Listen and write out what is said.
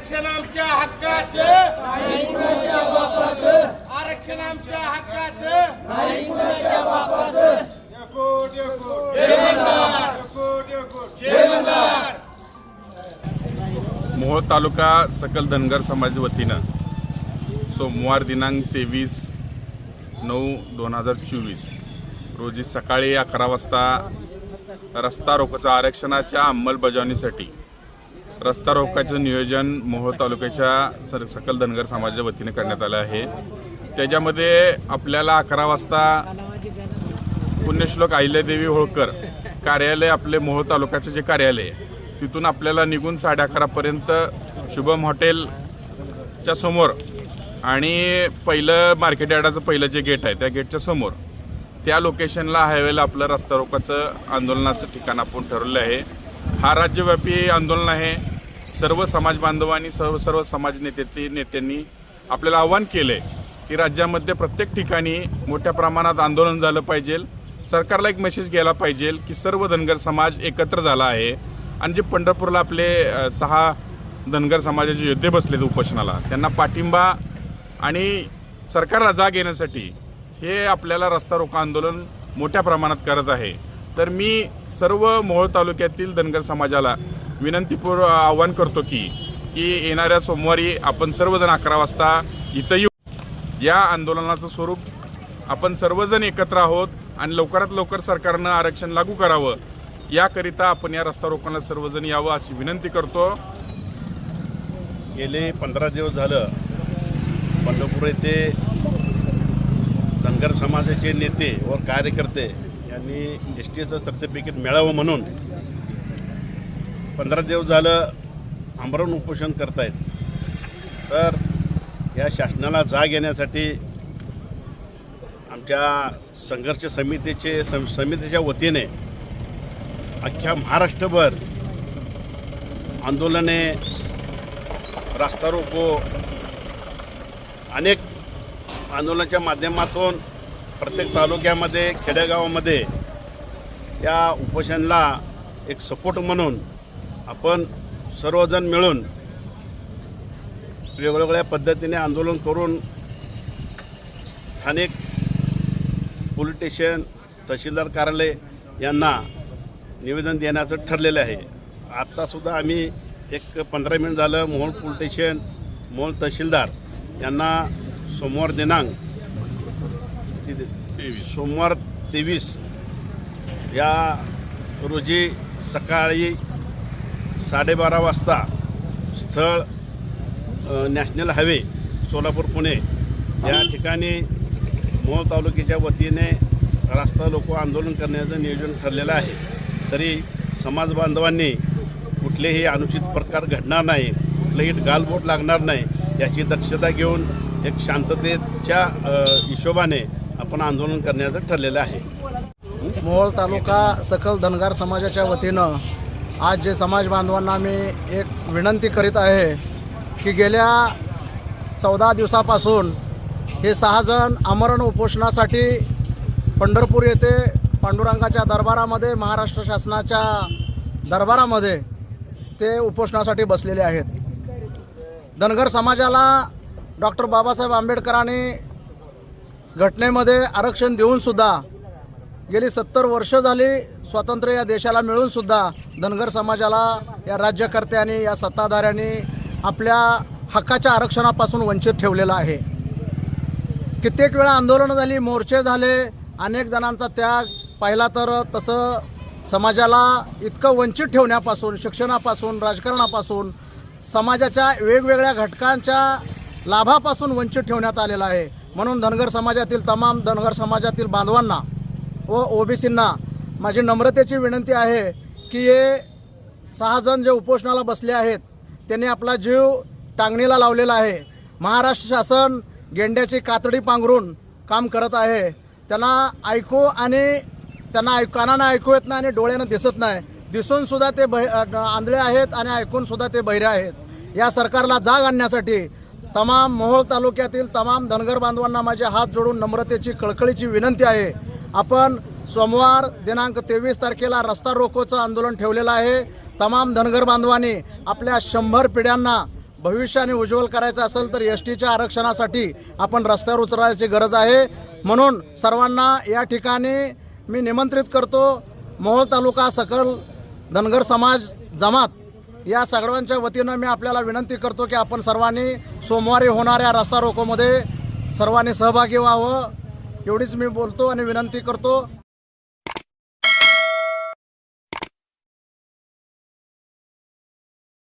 आरक्षण आमच्या हक्काचं. आरक्षण आमच्या हक्काचं. मोहोळ तालुका सकल धनगर समाज वतीनं सोमवार दिनांक तेवीस नऊ दोन हजार चोवीस रोजी सकाळी अकरा वाजता रस्ता रोकोच्या आरक्षणाच्या अंमलबजावणीसाठी रस्ता रोकाचं नियोजन मोहोळ तालुक्याच्या सर सकल धनगर समाजाच्या वतीने करण्यात आलं आहे. त्याच्यामध्ये आपल्याला अकरा वाजता पुण्यश्लोक अहिल्यादेवी होळकर कार्यालय आपले मोहोळ तालुक्याचं जे कार्यालय आहे तिथून आपल्याला निघून साडे अकरापर्यंत शुभम हॉटेलच्या समोर आणि पहिलं मार्केट यार्डाचं पहिलं जे गेट आहे त्या गेटच्या समोर त्या लोकेशनला हायवेला आपलं रस्ता रोकाचं आंदोलनाचं ठिकाण आपण ठरवलं आहे. हा राज्यव्यापी आंदोलन आहे. सर्व समाज बांधवांनी सर्व सर्व समाज नेत्याचे नेत्यांनी आपल्याला आव्हान केलं आहे की राज्यामध्ये प्रत्येक ठिकाणी मोठ्या प्रमाणात आंदोलन झालं पाहिजे. सरकारला एक मेसेज गेला पाहिजे की सर्व धनगर समाज एकत्र झाला आहे. आणि जे पंढरपूरला आपले सहा धनगर समाजाचे योद्धे बसलेत उपोषणाला त्यांना पाठिंबा आणि सरकारला जाग येण्यासाठी हे आपल्याला रस्ता रोको आंदोलन मोठ्या प्रमाणात करत आहे. तर मी सर्व मोहोळ तालुक्यातील धनगर समाजाला विनंतीपूर्व आवाहन करतो की की येणाऱ्या सोमवारी आपण सर्वजण अकरा वाजता इथं येऊ. या आंदोलनाचं स्वरूप आपण सर्वजण एकत्र आहोत आणि लवकरात लवकर सरकारनं आरक्षण लागू करावं. याकरिता आपण या रस्ता रोकांना सर्वजण यावं अशी विनंती करतो. गेले पंधरा दिवस झालं पंढरपूर येथे धनगर समाजाचे नेते व कार्यकर्ते यांनी एस टी एचं सर्टिफिकेट मिळावं म्हणून पंधरा दिवस झालं आमरण उपोषण करतायत. तर या शासनाला जाग येण्यासाठी आमच्या संघर्ष समितीचे सम समितीच्या वतीने अख्ख्या महाराष्ट्रभर आंदोलने रास्ता रोको अनेक आंदोलनाच्या माध्यमातून प्रत्येक तालुक्यामध्ये खेडेगावामध्ये या उपोषणाला एक सपोर्ट म्हणून आपण सर्वजण मिळून वेगवेगळ्या पद्धतीने आंदोलन करून स्थानिक पोलीस स्टेशन तहसीलदार कार्यालय यांना निवेदन देण्याचं ठरलेलं आहे. आत्तासुद्धा आम्ही एक पंधरा मिनिट झालं मोहोळ पोलीस स्टेशन मोहोळ तहसीलदार यांना सोमवार दिनांक सोमवार तेवीस या रोजी सकाळी साडेबारा वाजता स्थळ नॅशनल हायवे सोलापूर पुणे या ठिकाणी मोहोळ तालुक्याच्या वतीने रास्ता लोक आंदोलन करण्याचं नियोजन ठरलेलं आहे. तरी समाज बांधवांनी कुठलेही अनुचित प्रकार घडणार नाही कुठलंही गालबोट लागणार नाही याची दक्षता घेऊन एक शांततेच्या हिशोबाने आपण आंदोलन करण्याचं ठरलेलं आहे. मोहोळ तालुका सकल धनगार समाजाच्या वतीनं आज जे समाज बांधवांना मी एक विनंती करीत आहे की गेल्या चौदा दिवसापासून हे सहाजण आमरण उपोषणासाठी पंढरपूर येथे पांडुरंगाच्या दरबारामध्ये महाराष्ट्र शासनाच्या दरबारामध्ये ते उपोषणासाठी बसलेले आहेत. धनगर समाजाला डॉक्टर बाबासाहेब आंबेडकरांनी घटनेमध्ये आरक्षण देऊनसुद्धा गेली सत्तर वर्ष झाली स्वातंत्र्य या देशाला मिळूनसुद्धा धनगर समाजाला या राज्यकर्त्यांनी या सत्ताधाऱ्यांनी आपल्या हक्काच्या आरक्षणापासून वंचित ठेवलेलं आहे. कित्येक वेळा आंदोलनं झाली मोर्चे झाले अनेक जणांचा त्याग पाहिला तर तसं समाजाला इतकं वंचित ठेवण्यापासून शिक्षणापासून राजकारणापासून समाजाच्या वेगवेगळ्या घटकांच्या लाभापासून वंचित ठेवण्यात आलेलं आहे. म्हणून धनगर समाजातील तमाम धनगर समाजातील बांधवांना व ओबीसींना माझी नम्रतेची विनंती आहे की हे सहा जण जे उपोषणाला बसले आहेत त्यांनी आपला जीव टांगणीला लावलेला आहे. महाराष्ट्र शासन गेंड्याची कातडी पांघरून काम करत आहे. त्यांना ऐकू आणि त्यांना ऐक कानानं ऐकू येत नाही आणि डोळ्यानं दिसत नाही. दिसूनसुद्धा ते बै आंधळे आहेत आणि ऐकूनसुद्धा ते बहिरे आहेत. या सरकारला जाग आणण्यासाठी तमाम मोहोळ तालुक्यातील तमाम धनगर बांधवांना माझे हात जोडून नम्रतेची कळकळीची विनंती आहे. आपण सोमवार दिनांक तेवीस तारखेला रस्ता रोकोचं आंदोलन ठेवलेलं आहे. तमाम धनगर बांधवांनी आपल्या शंभर पिढ्यांना भविष्याने उज्ज्वल करायचं असेल तर एस टीच्या आरक्षणासाठी आपण रस्त्यावर उतरायची गरज आहे. म्हणून सर्वांना या ठिकाणी मी निमंत्रित करतो मोहोळ तालुका सकल धनगर समाज जमात. या सगळ्यांच्या वतीनं मी आपल्याला विनंती करतो की आपण सर्वांनी सोमवारी होणाऱ्या रस्ता रोकोमध्ये सर्वांनी सहभागी व्हावं. एवढीच मी बोलतो आणि विनंती करतो.